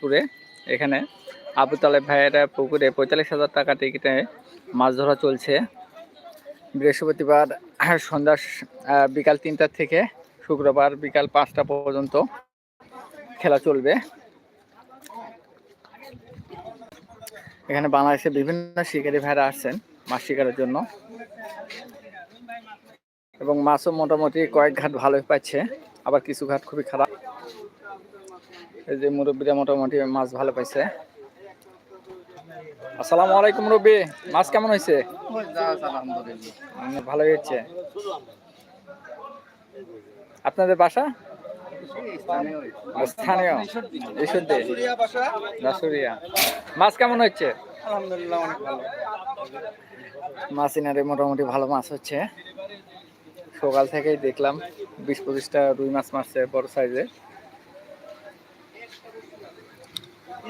পুরে এখানে আবু তালেব ভাইয়েরা পুকুরে পঁয়তাল্লিশ হাজার টাকা টিকিটে মাছ ধরা চলছে। বৃহস্পতিবার সন্ধ্যা বিকাল তিনটা থেকে শুক্রবার বিকাল পাঁচটা পর্যন্ত খেলা চলবে। এখানে বাংলাদেশের বিভিন্ন শিকারী ভাইরা আসছেন মাছ শিকারের জন্য। এবং মাছও মোটামুটি কয়েক ঘাট ভালোই পাচ্ছে, আবার কিছু ঘাট খুবই খারাপ। এই যে মুরব্বীরা মোটামুটি মাছ ভালো পাইছে। আসসালামু আলাইকুম রব্বি মাছ কেমন হয়েছে ভালো হয়েছে আপনাদের বাসা? স্থানীয়। দাসুরিয়া মাছ কেমন হচ্ছে আলহামদুলিল্লাহ অনেক ভালো। মাছ ইনারে মোটামুটি ভালো মাছ হচ্ছে। সকাল থেকেই দেখলাম বিশ পঁচিশটা রুই মাছ মারছে বড় সাইজে।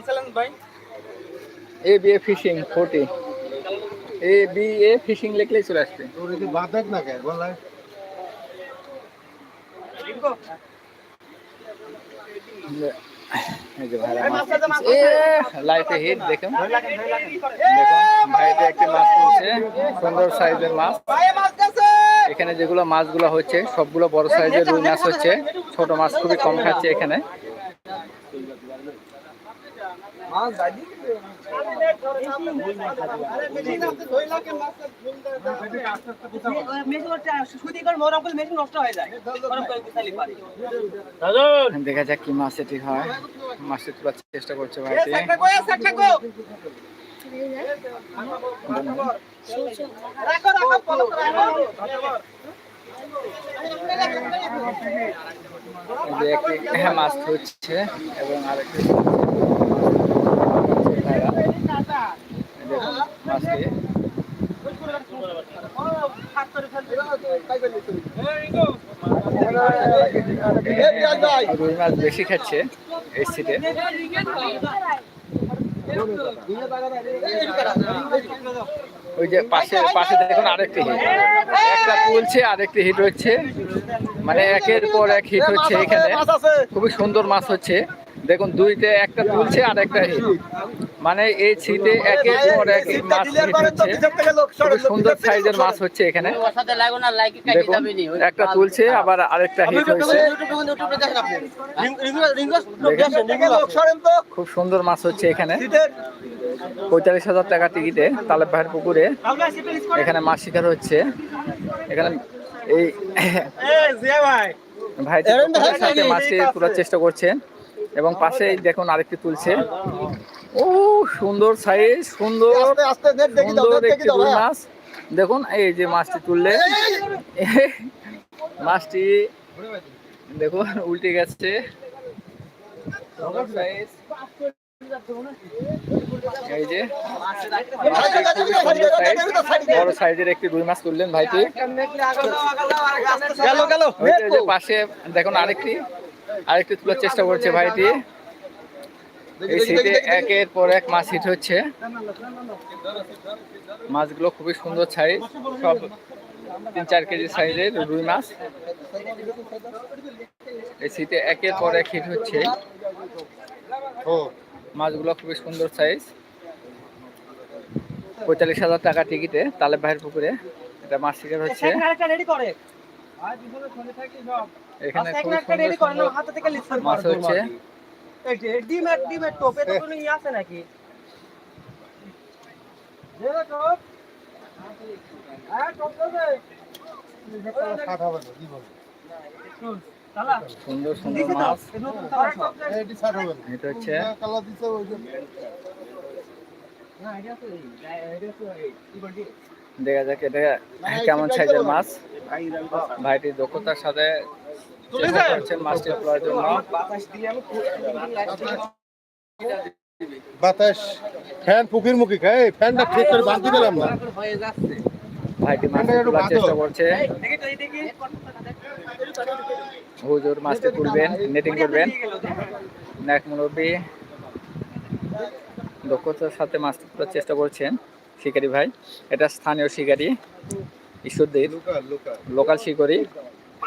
কি ভাই? A B A fishing forty. A B A fishing লিখলেই চলে আসবে। তোর কি বাদ না কে গলায় এই যে ভাইরা মাছ এ লাইফে হিট দেখুন। ভাইতে একটি মাছ সুন্দর সাইজের মাছ। এখানে যেগুলো মাছগুলো হচ্ছে সবগুলো বড় সাইজের রুই মাছ হচ্ছে। ছোট মাছ খুবই কম খাচ্ছে এখানে মেশিন নষ্ট হয়ে যায় গরম করে গুছালি পারি দেখা যাক কি মাছ এটি হয়। মাছটি তোলার চেষ্টা করছে ভাইটি। রাখো রাখো হ্যাঁ, মাছ হচ্ছে এবং আরেকটি ভাইরা এই মাছ বেশি খাচ্ছে এই সিটে ওই যে পাশে পাশে দেখুন আরেকটি হিট একটা তুলছে, আরেকটি হিট হচ্ছে। মানে একের পর এক হিট হচ্ছে এখানে। খুবই সুন্দর মাছ হচ্ছে। দেখুন দুইতে একটা তুলছে আর একটা হিট মানে এই ছিটে একের পর এক মাছ খুবই সুন্দর সাইজের মাছ হচ্ছে এখানে। সাথে লাগো না লাইক কাটি দেখুন একটা তুলছে আবার আরেকটা হিট হচ্ছে খুব সুন্দর মাছ হচ্ছে এখানে। পঁয়তাল্লিশ হাজার টাকা টিকিটে তালেব ভাইয়ের পুকুরে এখানে মাছ শিকার হচ্ছে। এখানে এই ভাই। সাথে মাছটি তোলার চেষ্টা করছেন এবং পাশেই দেখুন আরেকটি তুলছে। ও সুন্দর সাইজ সুন্দর। সুন্দর একটি রুই মাছ দেখুন এই যে মাছটি তুললে মাছটি দেখুন উল্টে গেছে। এই যে বড় সাইজের একটি রুই মাছ তুললেন ভাইটি। পাশে দেখুন আরেকটি আরেকটি তোলার চেষ্টা করছে ভাইটি। এই সিটে একের পর এক মাছ হিট হচ্ছে। মাছগুলো খুবই সুন্দর সাইজ সব তিন চার কেজি সাইজের রুই মাছ। এই সিটে একের পর এক হিট হচ্ছে। ও। মাছগুলো খুবই সুন্দর সাইজ পঁয়তাল্লিশ হাজার টাকা টিকিটে তালেব ভাইয়ের পুকুরে এটা মাছ শিকার হচ্ছে। এখানে আচ্ছা, সুন্দর রেডি করে সুন্দর হাতে থেকে লিস্ট মাছ হচ্ছে। কোনো ইয়ে আছে নাকি? হ্যাঁ টোপ দেবে সুন্দর সুন্দর মাছ। এটি হচ্ছে? হ্যাঁ, দিছে ওই যে। না এটা তো এই এটা তো এই কি বলছি? দেখা যাক এটা কেমন সাইজের মাছ? ভাইটি দক্ষতার সাথে চেষ্টা করছেন মাছটি তোলার জন্য। বাতাস দিয়ে আমি বাতাস। ফ্যান পুকির মুখি খায় ফ্যানটা ঠিক করে বাঁধতে দিলাম না। ভাইটি মাছটি তোলার চেষ্টা করছে। দেখি তো এই দেখি। হুজুর মাছটি তুলবেন নেটিং করবেন। নায়ক মুরব্বী দক্ষতার সাথে মাছটি তোলার চেষ্টা করছেন শিকারি ভাই। এটা স্থানীয় শিকারি ঈশ্বরদীর লুকা লুকা লোকাল শিকারি।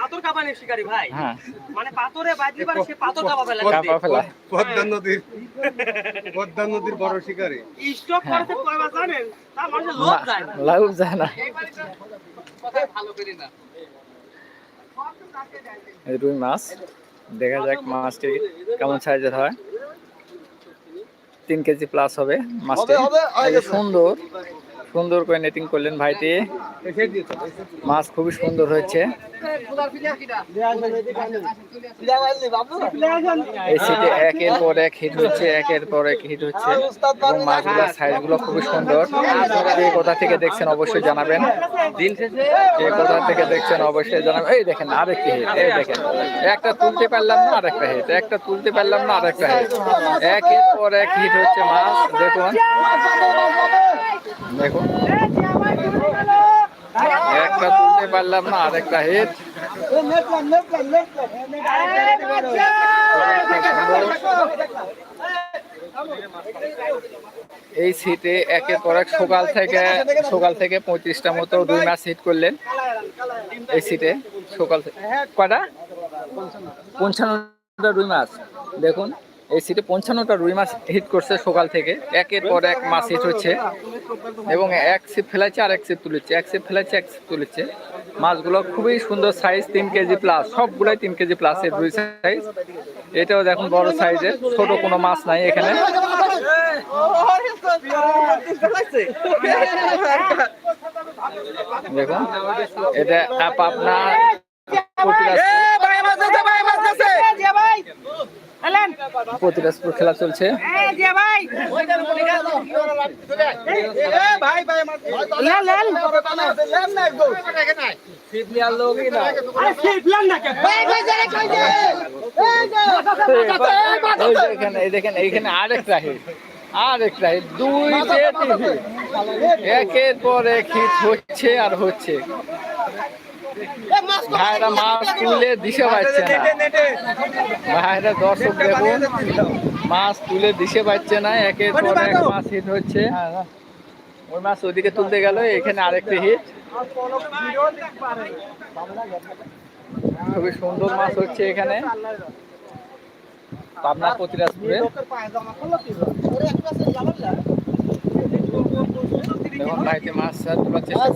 পাথর কাঁপানোর শিকারী ভাই। হ্যাঁ। মানে পাথরে বাজলি পারে সে পাথর কাঁপা ফেলে কাপা ফেলা। পদ্মা নদীর পদ্মা নদীর বড় শিকারী। স্টক করতে কয়বার জানেন? তার মানুষের লোভ যায় না। লাভ যায় না। এই রুই মাছ। দেখা যাক মাছটি কেমন সাইজের হয়। তিন কেজি প্লাস হবে মাছটি। সুন্দর। সুন্দর করে নেটিং করলেন ভাইটি। মাছ খুবই সুন্দর হয়েছে। একের পর এক হিট হচ্ছে, একের পর এক হিট হচ্ছে। এবং মাছগুলোর খুবই সুন্দর। কোথা থেকে দেখছেন অবশ্যই জানাবেন। কোথা থেকে দেখছেন অবশ্যই জানাবেন। এই দেখেন আরেকটি হিট এই দেখেন। একটা তুলতে পারলাম না আরেকটা হিট একটা তুলতে পারলাম না আরেকটা হিট একের পর এক হিট হচ্ছে মাছ, দেখুন। দেখুন একটা তুলতে পারলাম না, আরেকটা হিট এই সিটে একের পর এক সকাল থেকে সকাল থেকে পঁয়ত্রিশটা মতো দুই মাস হিট করলেন। এই সিটে সকাল থেকে কটা? পঞ্চান্নটা রুই মাছ দেখুন। এই সিটে পঞ্চান্নটা রুই মাছ হিট করছে সকাল থেকে। একের পর এক মাছ হিট হচ্ছে। এবং এক সিপ ফেলাচ্ছে আর এক সিপ তুলেছে। এক সিপ ফেলাচ্ছে এক সিপ তুলেছে। মাছগুলো খুবই সুন্দর সাইজ তিন কেজি প্লাস সবগুলোই তিন কেজি প্লাস এর রুই সাইজ এটাও দেখুন বড় সাইজের ছোট কোনো মাছ নাই এখানে। দেখুন, এটা আপ প্রতিরাজপুর খেলা চলছে এই যে এখানে এই দেখেন এইখানে আরেকটা হিট আরেকটা হিট দুইটে টিভি একের পর এক হিট হচ্ছে আর হচ্ছে ভাইরা মাছ তুলে দিশে পাচ্ছে না। ভাইরা দর্শক দেখুন, মাছ তুলে দিশে পাচ্ছে না পর এক মাছ হিট হচ্ছে। ওই মাছ ওদিকে তুলতে গেল, এখানে আরেকটি হিট খুবই সুন্দর মাছ হচ্ছে এখানে। পাবনা প্রতিরাজপুরে। দেখুন ভাইতে মাছ তোলার চেষ্টা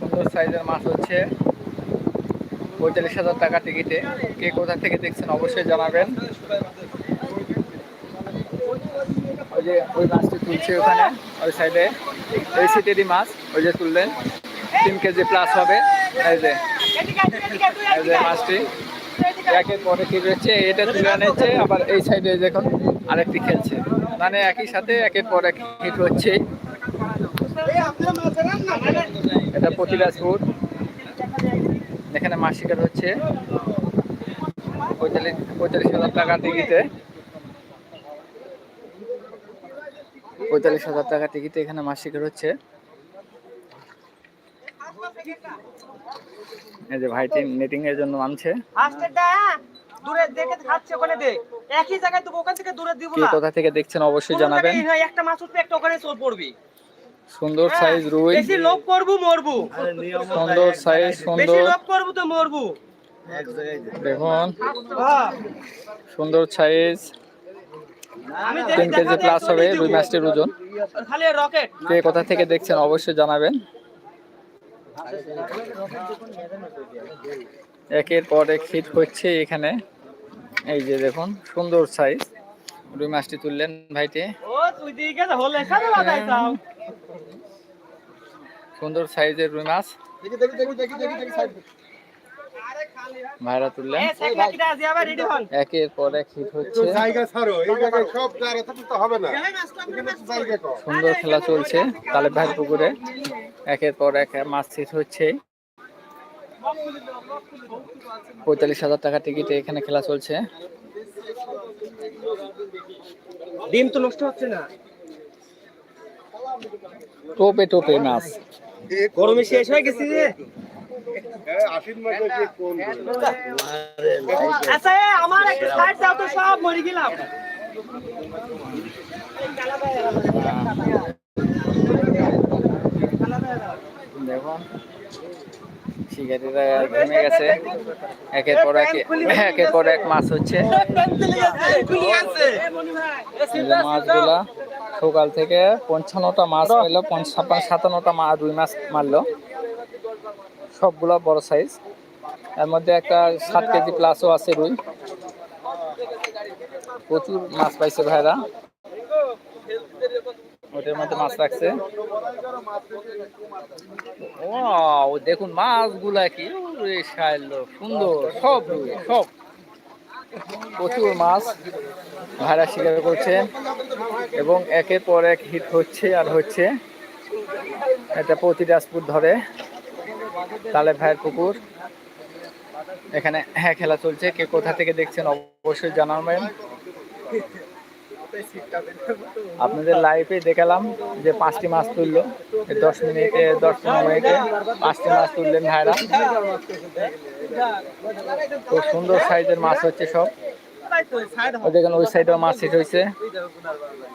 সুন্দর সাইজের মাছ হচ্ছে। পঁয়তাল্লিশ হাজার টাকা টিকিটে। কে কোথা থেকে দেখছেন অবশ্যই জানাবেন। ওই যে ওই মাছটি তুলছে ওখানে ওই সাইডে। এই সিটেরই মাছ ওই যে তুললেন। তিন কেজি প্লাস হবে। এই এই যে মাছটি। একের পরে কি রয়েছে এটা তুলে আনেছে আবার এই সাইডে দেখুন আরেকটি খেলছে। মানে একই সাথে একের পর এক হিট হচ্ছে। এটা প্রতিরাজপুর এখানে মাছ হচ্ছে। পঁয়তাল্লিশ পঁয়তাল্লিশ হাজার টাকা টিকিটে। পঁয়তাল্লিশ হাজার টাকা টিকিটে এখানে মাছ শিকার হচ্ছে। এই যে ভাইটি নেটিং এর জন্য নামছে। ফার্স্টেরটা দূরে দেখে খাচ্ছে ওখানে দে। একই জায়গায় তো ওখান থেকে দূরে দিব না। কোথা থেকে দেখছেন অবশ্যই জানাবেন। একটা মাছ উঠবে একটা ওখানে চোর পড়বি। সুন্দর সাইজ রুই। বেশি লোভ করব মরবু। সুন্দর সাইজ বেশি লোভ করব তো মরবু। দেখুন। সুন্দর সাইজ আমি তিন কেজি প্লাস হবে রুই মাছটির ওজন। খালি রকেট কে কোথা থেকে দেখছেন অবশ্যই জানাবেন। একের পর এক হিট হচ্ছে এখানে। এই যে দেখুন, সুন্দর সাইজ রুই মাছটি তুললেন ভাইটি। সুন্দর সাইজের রুই মাছ। ভাইরা তুললেন। একের পর এক হিট হচ্ছে। সুন্দর খেলা চলছে। তালে ভাই পুকুরে। একের পর এক মাছ হিট হচ্ছে। পঁয়তাল্লিশ হাজার টাকা টিকিটে এখানে খেলা চলছে। ডিম তো নষ্ট হচ্ছে না? টোপে টোপে মাছ। গরমে শেষ হয়ে গেছি যে। আচ্ছা আমার একটা সাইড দাও তো সব মরে গেলাম। দেখুন, শিকারীরা থেমে গেছে। একের পর এক একের পর এক মাছ হচ্ছে। মাছগুলা সকাল থেকে পঞ্চান্নটা মাছ পেল ছাপ্পান্ন সাতান্নটা মা রুই মাছ মারলো। সবগুলা বড় সাইজ এর মধ্যে একটা সাত কেজি প্লাসও আছে রুই। প্রচুর মাছ পাইছে ভাইরা। ওটার মধ্যে মাছ রাখছে ও দেখুন মাছগুলা কি? সুন্দর, সব সব। প্রচুর মাছ ভাড়া শিকার করছে এবং একের পর এক হিট হচ্ছে আর হচ্ছে। এটা প্রতি প্রতিরাজপুর ধরে। তালে ভাইয়ের পুকুর এখানে হ্যাঁ খেলা চলছে। কে কোথা থেকে দেখছেন অবশ্যই জানাবেন। আপনাদের লাইফে দেখালাম যে পাঁচটি মাছ তুললো। দশ মিনিটে দশ মিনিটে পাঁচটি মাছ তুললেন ভাইরা। খুব সুন্দর সাইজের মাছ হচ্ছে সব। দেখেন, ওই সাইডেও মাছ শেষ হয়েছে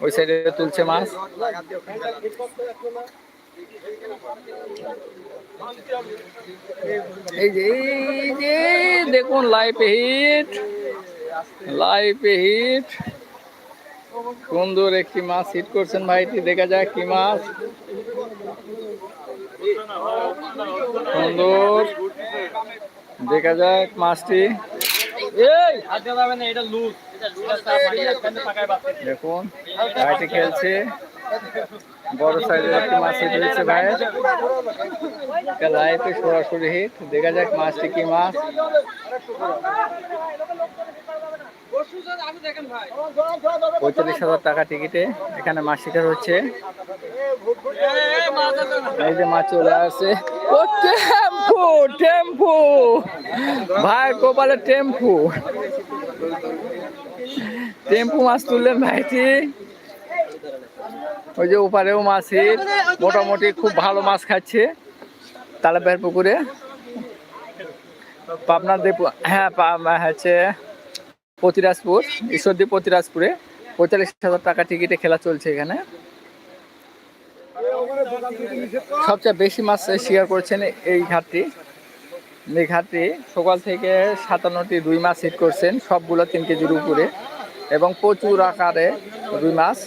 ওই সাইডে তুলছে মাছ। এই যে দেখুন লাইভ হিট। Live hit. সুন্দর একটি মাছ হিট করছেন ভাইটি? দেখা যাক কি মাছ। সুন্দর দেখা যাক মাছটি। দেখুন ভাইটি খেলছে। বড় সাইজের একটি মাছ হিট হয়েছে ভাই। লাইফে সরাসরি হিট দেখা যাক মাছটি কি মাছ। পঁয়তাল্লিশ হাজার টাকা টিকিটে এখানে মাছ শিকার হচ্ছে। এই যে মাছ চলে আসছে। টেম্পু টেম্পু। ভাই, কপালে টেম্পু। টেম্পু মাছ তুললেন ভাইটি ওই যে ওপারেও মাছ হিট মোটামুটি খুব ভালো মাছ খাচ্ছে তালাবের পুকুরে। পাবনার দেবু হ্যাঁ হচ্ছে প্রতিরাজপুর, ঈশ্বরদী পতিরাজপুরে পঁয়তাল্লিশ হাজার টাকা টিকিটে খেলা চলছে এখানে। সবচেয়ে বেশি মাছ শিকার করছেন এই ঘাটটি এই ঘাটটি সকাল থেকে সাতান্নটি রুই মাছ হিট করছেন, সবগুলো তিন কেজির উপরে এবং প্রচুর আকারে রুই মাছ।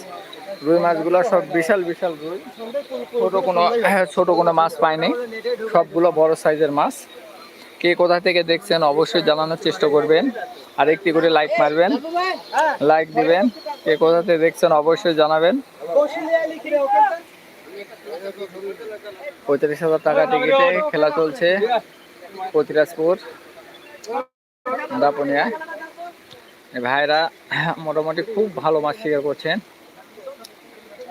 রুই মাছগুলো সব বিশাল বিশাল রুই। ছোট কোনো ছোট কোনো মাছ পায়নি, সবগুলো বড় সাইজের মাছ। কে কোথা থেকে দেখছেন অবশ্যই জানানোর চেষ্টা করবেন। আর একটি করে লাইক মারবেন। লাইক দিবেন। কে কোথা থেকে দেখছেন অবশ্যই জানাবেন। পঁয়ত্রিশ হাজার টাকা টিকিটে খেলা চলছে প্রতিরাজপুর দাপনিয়া। ভাইরা মোটামুটি খুব ভালো মাছ শিকার করছেন।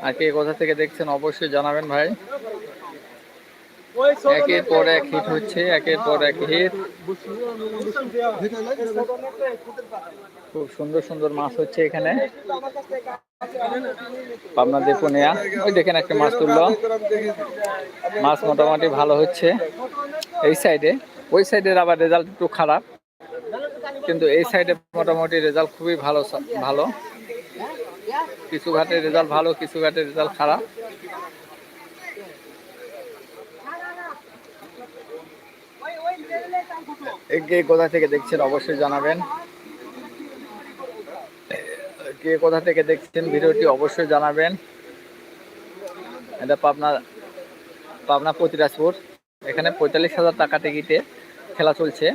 আর কে কোথা থেকে দেখছেন অবশ্যই জানাবেন ভাই। একের পর এক হিট হচ্ছে, একের পর এক হিট খুব সুন্দর সুন্দর মাছ হচ্ছে এখানে। পাবনা দেপুনিয়া ওই দেখেন একটা মাছ তুললো। মাছ মোটামুটি ভালো হচ্ছে। এই সাইডে ওই সাইডের আবার রেজাল্ট একটু খারাপ। কিন্তু এই সাইডে মোটামুটি রেজাল্ট খুবই ভালো ভালো। কিছু ঘাটে রেজাল্ট ভালো, কিছু ঘাটে রেজাল্ট খারাপ। কে কোথা থেকে দেখছেন অবশ্যই জানাবেন। কে কোথা থেকে দেখছেন ভিডিওটি অবশ্যই জানাবেন। এটা পাবনা পাবনা প্রতিরাজপুর। এখানে পঁয়তাল্লিশ হাজার টাকা টিকিটে খেলা চলছে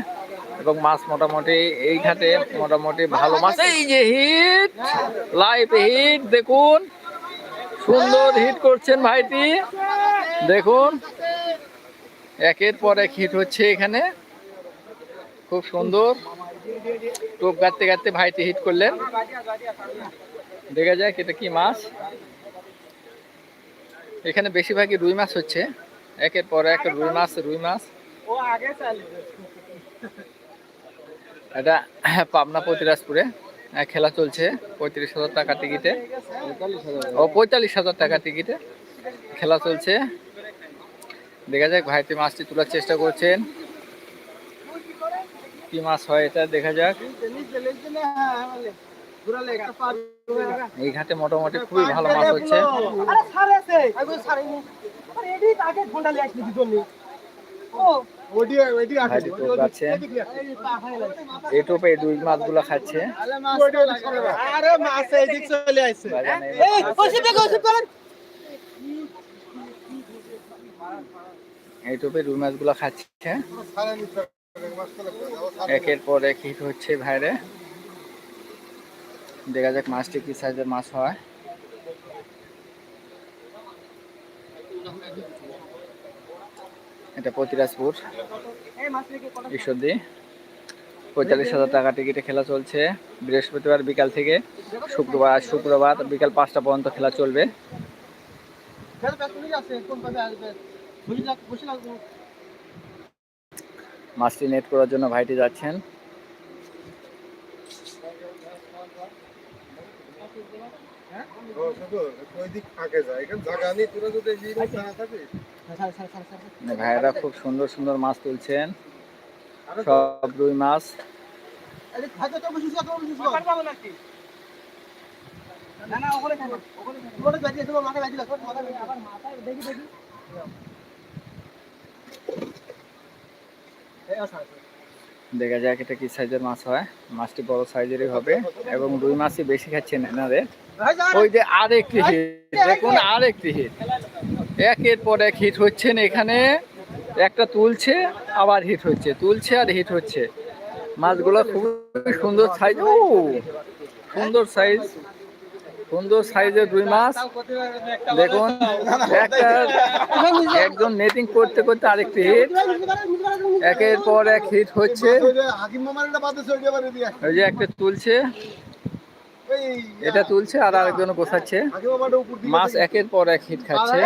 এবং মাছ মোটামুটি এই ঘাটে মোটামুটি ভালো মাছ। এই যে হিট লাইভ হিট, দেখুন। সুন্দর হিট করছেন ভাইটি। দেখুন। একের পর এক হিট হচ্ছে এখানে। খুব সুন্দর। টোপ গাড়তে গাড়তে ভাইটি হিট করলেন। দেখা যাক এটা কি মাছ। এখানে বেশিরভাগই রুই মাছ হচ্ছে। একের পর এক রুই মাছ রুই মাছ। এটা পাবনা প্রতিরাজপুরে আহ, খেলা চলছে। পঁয়ত্রিশ হাজার টাকা টিকিটে ও পঁয়তাল্লিশ হাজার টাকা টিকিটে খেলা চলছে। দেখা যাক ভাইটি মাছটি তোলার চেষ্টা করছেন। কি মাছ হয় এটা দেখা যাক। এই ঘাটে মোটামুটি খুবই ভালো মাছ হচ্ছে এই টোপে দুই খাচ্ছে। মাছ আইছে বাজানে এই মাছ- টোপে রুই মাছগুলো খাচ্ছে। একের পর এক হিট হচ্ছে ভাইরে দেখা যাক মাছটি কি সাইজের মাছ হয়। এটা পতিরাজপুর। ঈশ্বরদী। পঁয়তাল্লিশ হাজার টাকা টিকিটে খেলা চলছে। বৃহস্পতিবার বিকাল থেকে শুক্রবার শুক্রবার বিকাল পাঁচটা পর্যন্ত খেলা চলবে। মাছটি নেট করার জন্য ভাইটি যাচ্ছেন। মানে ভাইয়েরা খুব সুন্দর সুন্দর মাছ তুলছেন। সব রুই মাছ। দেখি দেখি দেখা যাক এটা কি সাইজের মাছ হয়। মাছটি বড় সাইজেরই হবে এবং রুই মাছই বেশি খাচ্ছেন এনাদের। ওই যে আরেকটি হিট দেখুন আরেকটি হিট একের পর এক হিট হচ্ছেন এখানে। একটা তুলছে, আবার হিট হচ্ছে, তুলছে আর হিট হচ্ছে। মাছগুলো খুব সুন্দর সাইজ ও, সুন্দর সাইজ সুন্দর সাইজের রুই মাছ দেখুন একটা একজন নেটিং করতে করতে আরেকটি হিট একের পর এক হিট হচ্ছে। ওই যে একটা তুলছে। এটা তুলছে আর আরেকজন বসাচ্ছে মাছ একের পর এক হিট খাচ্ছে।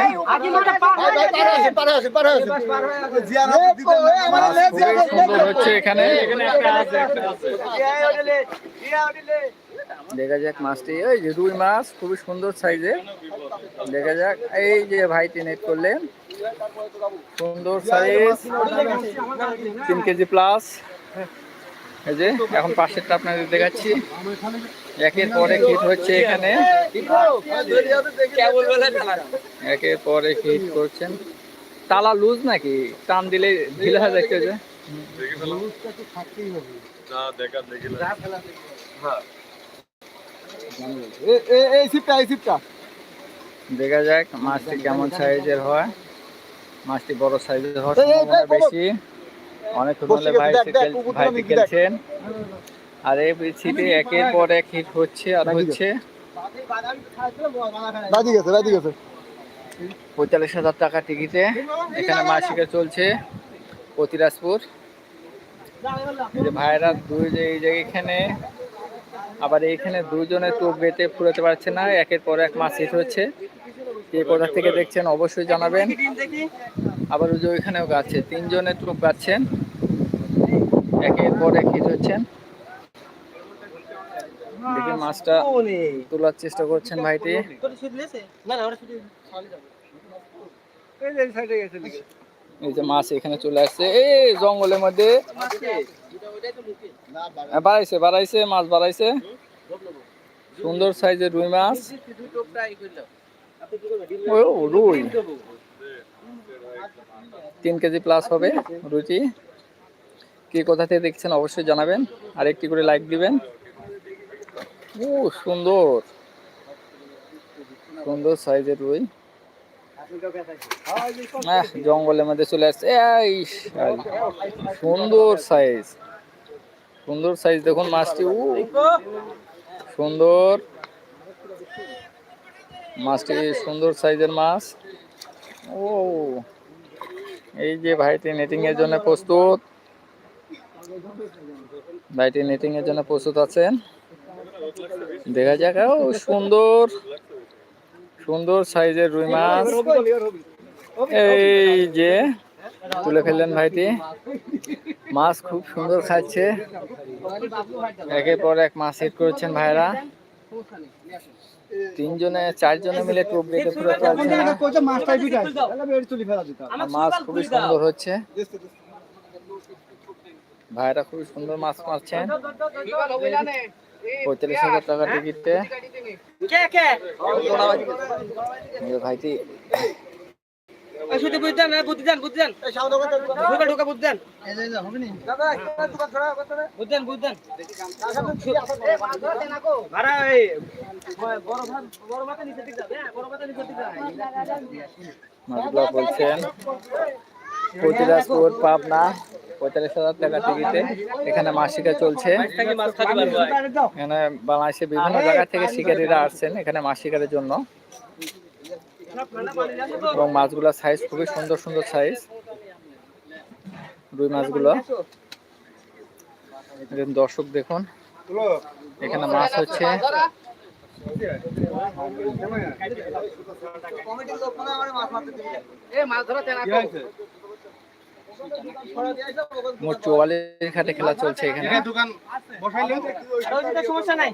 সুন্দর হচ্ছে এখানে। দেখা যাক মাছটি। ওই যে রুই মাছ খুবই সুন্দর সাইজের দেখা যাক। এই যে ভাইটি নেট করলেন। সুন্দর সাইজ। তিন কেজি প্লাস এই যে এখন পাশেরটা আপনাদের দেখাচ্ছি। একের পর এক হিট হচ্ছে এখানে। একের পর এক হিট করছেন। তালা লুজ নাকি? টান দিলে ঢিলা হয়ে যাচ্ছে যে। এই এই দেখা যাক মাছটি কেমন সাইজের হয়। মাছটি বড় সাইজের হওয়ার বেশি। অনেক হলে ভাই ভাই খেলছেন আর এই সিটে একের পর এক হিট হচ্ছে আর হচ্ছে রাজি গেছে রাজি গেছে। পঁয়তাল্লিশ হাজার টাকা টিকিটে এখানে মাসিকে চলছে যে ভাইরা দুই যে এই যে এখানে আবার এইখানে দুজনে টোপ বেঁধে ফুরাতে পারছে না, একের পর এক মাছ হিট হচ্ছে। কে কোথা থেকে দেখছেন অবশ্যই জানাবেন। আবার ওই যে ওইখানেও গাচ্ছে তিনজনে টোপ গাচ্ছেন একের পর এক হিট হচ্ছেন। মাছটা তোলার চেষ্টা করছেন ভাইটি। না এই যে মাছ এখানে চলে আসছে। এই জঙ্গলের মধ্যে। হ্যাঁ, বাড়াইছে বাড়াইছে মাছ বাড়াইছে। সুন্দর সাইজের রুই মাছ। রুই। তিন কেজি প্লাস হবে রুটি কি কোথা থেকে দেখছেন অবশ্যই জানাবেন। আর একটি করে লাইক দিবেন। ও সুন্দর। সুন্দর সাইজের রুই। জঙ্গলের মধ্যে চলে আসছে। এই সুন্দর সাইজ সুন্দর সাইজ দেখুন মাছটি, উ, সুন্দর। মাছটি সুন্দর সাইজের মাছ। ও, এই যে ভাইটি নেটিং এর জন্য প্রস্তুত। ভাইটি নেটিং এর জন্য প্রস্তুত আছেন। দেখা যাক, ও, সুন্দর। সুন্দর সাইজের রুই মাছ। এই যে তুলে ফেললেন ভাইটি। মাছ খুব সুন্দর খাচ্ছে। একের পর এক মাছ হিট করেছেন ভাইরা তিনজনে চারজনে মিলে টোপ বেঁধে পুরো মাছ খুবই সুন্দর হচ্ছে। ভাইরা খুবই সুন্দর মাছ মারছেন। পঁয়তাল্লিশ হাজার টাকা টিকিটে। কে কে? এই যে ভাইটি। হ্যাঁ বলছেন। পাবনা। পঁয়তাল্লিশ হাজার টাকা টিকিটে এখানে শিকার চলছে। এখানে বাংলাদেশের বিভিন্ন জায়গা থেকে শিকারীরা আসছেন এখানে মাছ শিকারের জন্য। এবং মাছগুলোর সাইজ খুবই সুন্দর সুন্দর সাইজ রুই মাছগুলো। দর্শক দেখুন, এখানে মাছ হচ্ছে। মাছ ধরা মোট চুয়াল্লিশ ঘাটে খেলা চলছে এখানে। দোকান সমস্যা নাই?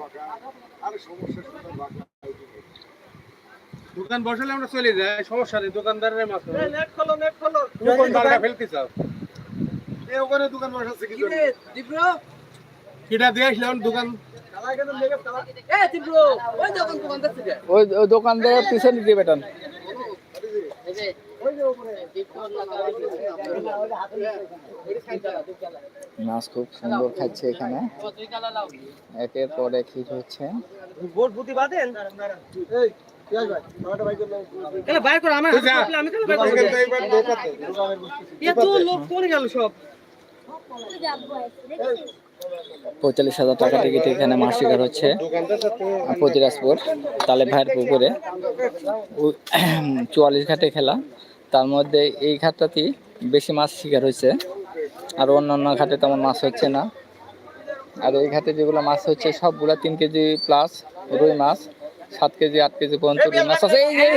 দোকান বসালে আমরা চলে যাই সমস্যা নেই দোকানদারের মাছ নেট খোলো নেট খোলো। কোন ফেলতে চাও? এ ওখানে দোকান বসাচ্ছে কি? কিটা দিয়ে আসলাম দোকান। ওই যখন দোকান দেখতে ওই ওই দোকানদার পিছনে দিয়ে বেটান। মাছ খুব সুন্দর খাচ্ছে এখানে। একের পর এক হিট হচ্ছে। পঁয়তাল্লিশ হাজার টাকা টিকিট এখানে মাছ শিকার হচ্ছে। প্রতিরাজপুর তালে ভাইয়ের পুকুরে। চুয়াল্লিশ ঘাটে খেলা। তার মধ্যে এই ঘাটটাতেই বেশি মাছ শিকার হয়েছে। আর অন্য অন্য ঘাটে তেমন মাছ হচ্ছে না। আর এই ঘাটে যেগুলো মাছ হচ্ছে, সবগুলো তিন কেজি প্লাস রুই মাছ, সাত কেজি, আট কেজি পর্যন্ত রুই মাছ আছে। এই যে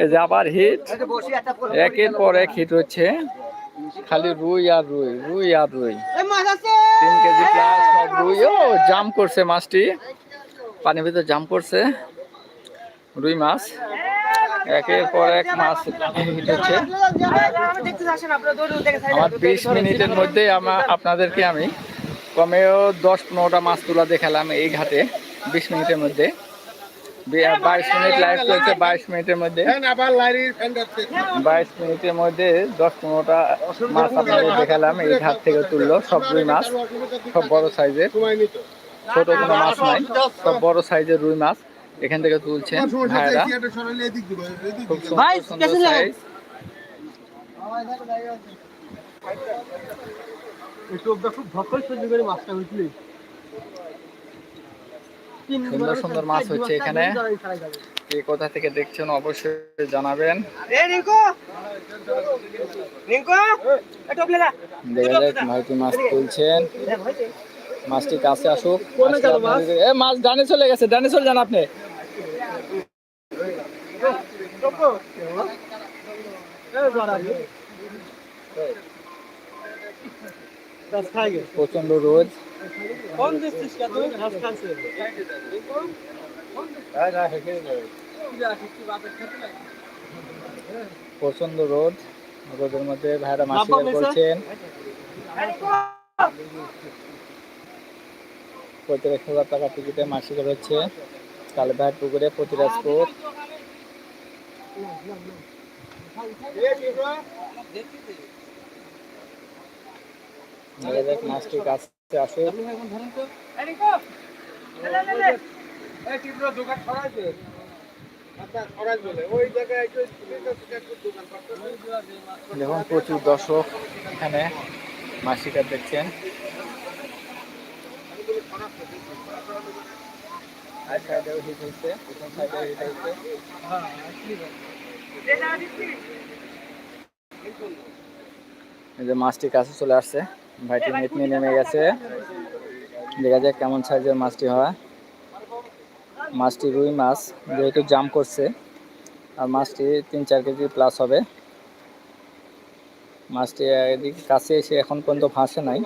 এই যে আবার হিট একের পর এক হিট হচ্ছে। খালি রুই আর রুই রুই আর রুই। তিন কেজি প্লাস রুই। ও, জাম করছে মাছটি। পানির ভিতরে জাম করছে। রুই মাছ। একের পর এক মাছ হচ্ছে। আমার বিশ মিনিটের মধ্যে আমার আপনাদেরকে আমি কমেও দশ পনেরোটা মাছ তোলা দেখালাম এই ঘাটে বিশ মিনিটের মধ্যে। বাইশ মিনিট লাইভ চলছে বাইশ মিনিটের মধ্যে। যাচ্ছে বাইশ মিনিটের মধ্যে দশ পনেরোটা মাছ আপনাদের দেখালাম এই ঘাট থেকে তুললো সব রুই মাছ সব বড় সাইজের ছোট কোনো মাছ নাই সব বড় সাইজের রুই মাছ। এখান থেকে তুলছেন ভাইরা। খুব সুন্দর ভাই, সুন্দর? সাইজ মাছ হচ্ছে এখানে। কে কোথা থেকে দেখছেন অবশ্যই জানাবেন। দেখা যাক মাছ তুলছেন। মাছটি কাছে আসুক। এ মাছ ডানে চলে গেছে ডানে চলে যান আপনি। প্রচণ্ড রোদ। প্রচণ্ড রোদ। রোদের মধ্যে ভাইরা মাছ বাবা করছেন। পঁয়ত্রিশ হাজার টাকা টিকিটে শিকার হচ্ছে কালীবাহার পুকুরে প্রতিরাজপুর মাছটি দেখুন প্রচুর দর্শক এখানে শিকার দেখছেন। আর সাইডেও হিট হচ্ছে প্রথম সাইডেও হিট হচ্ছে এই যে মাছটি কাছে চলে আসছে ভাইটি নেট নিয়ে নেমে গেছে। দেখা যাক কেমন সাইজের মাছটি হয়। মাছটি রুই মাছ যেহেতু জাম করছে আর মাছটি তিন চার কেজি প্লাস হবে। মাছটি এদিকে কাছে এসে এখন পর্যন্ত ভাসে নাই।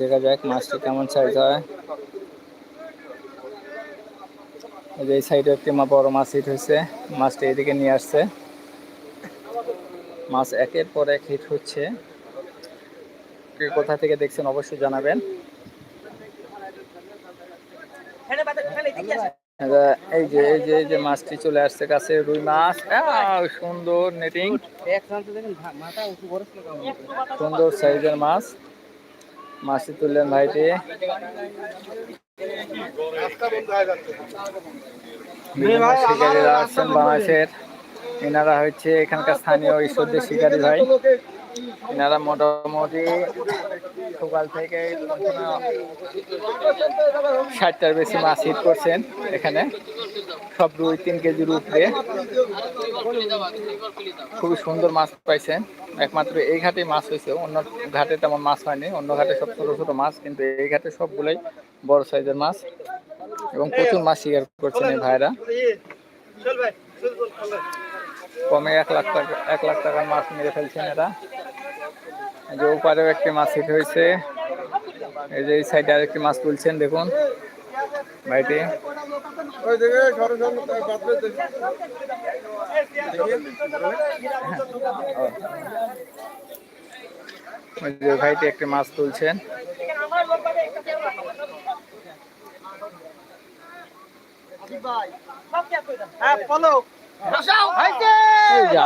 দেখা যাক মাছটি কেমন সাইজ হয়। এই যে এই সাইডে একটি মা বড় মাছ হিট হয়েছে। মাছটি এদিকে নিয়ে আসছে। মাছ একের পর এক হিট হচ্ছে। কে কোথা থেকে দেখছেন অবশ্যই জানাবেন। এই যে এই যে এই যে মাছটি চলে আসছে কাছে রুই মাছ। সুন্দর নেটিং। সুন্দর সাইজের মাছ। মাছটি তুললেন ভাইটি শিকারীরা আসছেন বাংলাদেশের এনারা হচ্ছে এখানকার স্থানীয় ঈশ্বরদের শিকারী ভাই। এনারা মোটামুটি সকাল থেকে ষাটটার বেশি মাছ হিট করছেন এখানে। সব দুই তিন কেজির উপরে খুবই সুন্দর মাছ পাইছেন। একমাত্র এই ঘাটে মাছ হয়েছে। অন্য ঘাটে তেমন মাছ হয়নি। অন্য ঘাটে সব ছোট ছোট মাছ, কিন্তু এই ঘাটে সবগুলোই বড় সাইজের মাছ এবং প্রচুর মাছ শিকার করছেন এই ভাইরা। কমে এক লাখ টাকা, এক লাখ টাকার মাছ মেরে ফেলছেন এরা। যে ওপারেও একটি মাছ হিট হয়েছে। এই যে এই সাইডে আরেকটি মাছ তুলছেন দেখুন। ভাইটি। ওই দেখে সরে সরে বাদবে দেখি ওই যে ভাইটি একটি মাছ তুলছেন। হ্যাঁ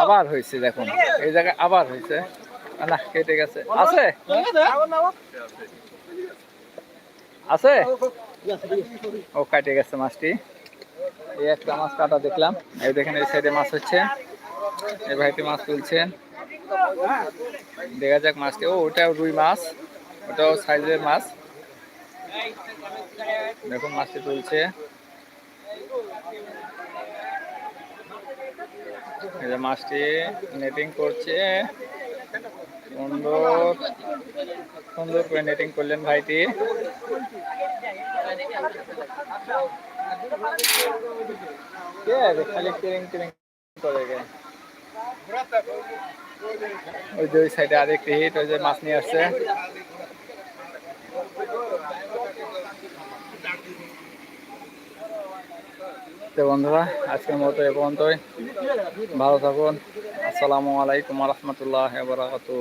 আবার হয়েছে দেখুন। এই জায়গায় আবার হয়েছে। না কেটে গেছে। আছে? আছে? ও, কাটে গেছে মাছটি। এই একটা মাছ কাটা দেখলাম। এই দেখেন, এই সাইডে মাছ হচ্ছে। এই ভাইটি মাছ তুলছেন। দেখা যাক মাছটি। ও, ওটাও রুই মাছ। ওটাও সাইজের মাছ। দেখুন, মাছটি তুলছে। মাছটি নেটিং করছে। সুন্দর সুন্দর করলেন ভাইটি? খালি টিরিং টিরিং করে গে। ওই যে ওই সাইডে আরেকটি হিট ওই যে মাছ নিয়ে আসছে। তো বন্ধুরা আজকের মতো এ পর্যন্তই। ভালো থাকুন আসসালামু আলাইকুম রহমতুল্লাহ বারাকাতু